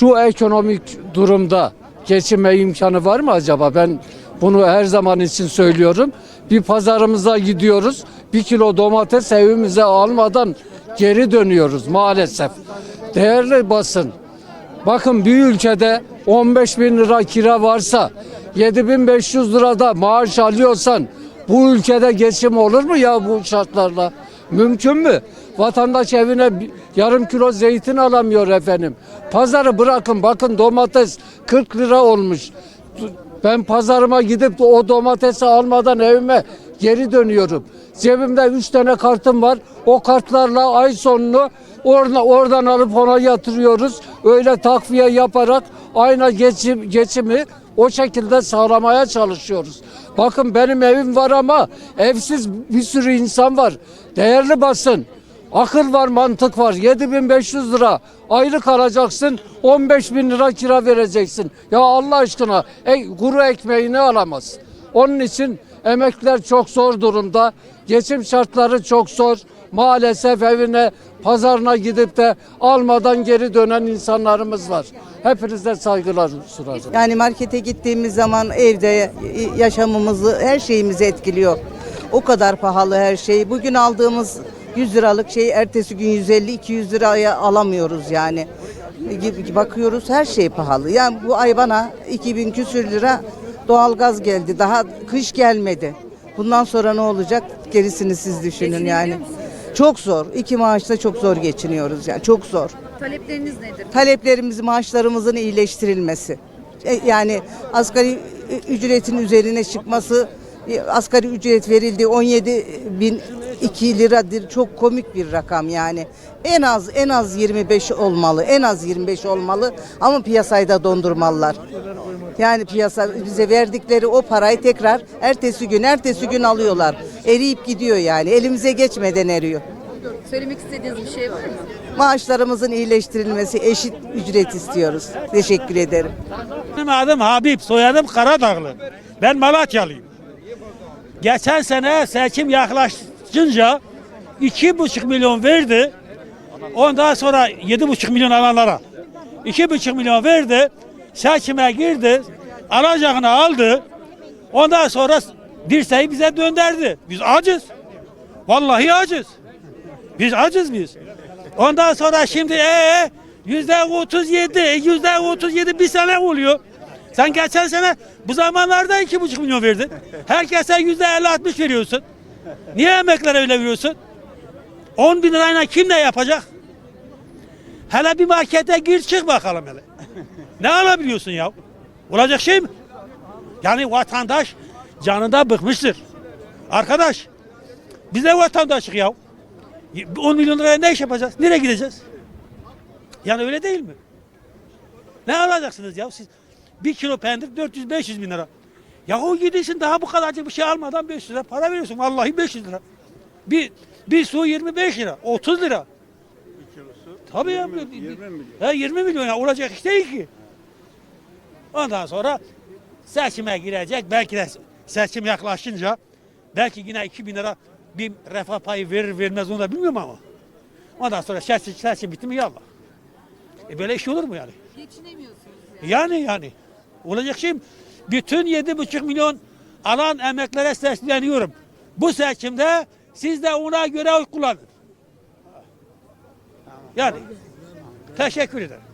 şu ekonomik durumda geçinme imkanı var mı acaba? Ben bunu her zaman için söylüyorum. Bir pazarımıza gidiyoruz. Bir kilo domates evimize almadan geri dönüyoruz maalesef. Değerli basın, bakın bir ülkede 15 bin lira kira varsa 7500 lirada maaş alıyorsan bu ülkede geçim olur mu ya bu şartlarla? Mümkün mü? Vatandaş evine yarım kilo zeytin alamıyor efendim. Pazarı bırakın bakın domates 40 lira olmuş. Ben pazarıma gidip o domatesi almadan evime geri dönüyorum. Cebimde 3 tane kartım var. O kartlarla ay sonunu oradan, oradan alıp ona yatırıyoruz. Öyle takviye yaparak aynı geçim, geçimi o şekilde sağlamaya çalışıyoruz. Bakın benim evim var ama evsiz bir sürü insan var. Değerli basın. Akıl var, mantık var. 7500 lira aylık alacaksın, 15 bin lira kira vereceksin. Ya Allah aşkına e, kuru ekmeğini alamaz. Onun için emekliler çok zor durumda. Geçim şartları çok zor. Maalesef evine, pazarına gidip de almadan geri dönen insanlarımız var. Hepinize saygılar sunarım. Yani markete gittiğimiz zaman evde yaşamımızı, her şeyimizi etkiliyor. O kadar pahalı her şey. Bugün aldığımız 100 liralık şeyi ertesi gün 150-200 liraya alamıyoruz yani. Bakıyoruz her şey pahalı. Yani bu ay bana 2000 küsür lira doğalgaz geldi. Daha kış gelmedi. Bundan sonra ne olacak? Gerisini siz düşünün yani. Çok zor. İki maaşla çok zor geçiniyoruz yani. Çok zor Talepleriniz nedir? taleplerimiz maaşlarımızın iyileştirilmesi. E, Yani asgari ücretin üzerine çıkması, e, asgari ücret verildi 17 bin 2 liradır. Çok komik bir rakam yani. En az en az 25 olmalı. En az 25 olmalı ama piyasayı da dondurmalılar. Yani piyasa bize verdikleri o parayı tekrar ertesi gün ertesi gün alıyorlar. Eriyip gidiyor yani. Elimize geçmeden eriyor. Söylemek istediğiniz bir şey var mı? Maaşlarımızın iyileştirilmesi, eşit ücret istiyoruz. Teşekkür ederim. Benim adım Habib, soyadım Karadağlı. Ben Malatyalıyım. Geçen sene seçim yaklaşınca iki buçuk milyon verdi. Ondan sonra yedi buçuk milyon alanlara. iki buçuk milyon verdi. Seçime girdi. Alacağını aldı. Ondan sonra dirseği bize döndürdü. Biz acız. Vallahi acız. Biz acız biz. Ondan sonra şimdi ee yüzde otuz yedi, yüzde otuz yedi bir sene oluyor. Sen geçen sene bu zamanlarda iki buçuk milyon verdin. Herkese yüzde elli altmış veriyorsun. Niye emeklere öyle veriyorsun? 10 bin lirayla kim ne yapacak? Hele bir markete gir çık bakalım hele. Ne alabiliyorsun ya? Olacak şey mi? Yani vatandaş canında bıkmıştır. Arkadaş biz de vatandaşlık ya. 10 milyon liraya ne iş yapacağız? Nereye gideceğiz? Yani öyle değil mi? Ne alacaksınız ya siz? Bir kilo pendir 400-500 bin lira. Ya o gidiyorsun daha bu kadarcık bir şey almadan 500 lira para veriyorsun. Vallahi 500 lira. Bir, bir su 25 lira, 30 lira. Tabii ya. 20 milyon. He, 20 milyon ya olacak iş değil ki. Ondan sonra seçime girecek. Belki de seçim yaklaşınca belki yine 2 bin lira bir refah payı verir vermez onu da bilmiyorum ama. Ondan sonra seçim, seçim bitti mi yallah. E böyle iş olur mu yani? Geçinemiyorsunuz. Yani yani. Olacak şey mi? Bütün yedi buçuk milyon alan emeklere sesleniyorum. Bu seçimde siz de ona göre oy kullanın. Yani. Teşekkür ederim.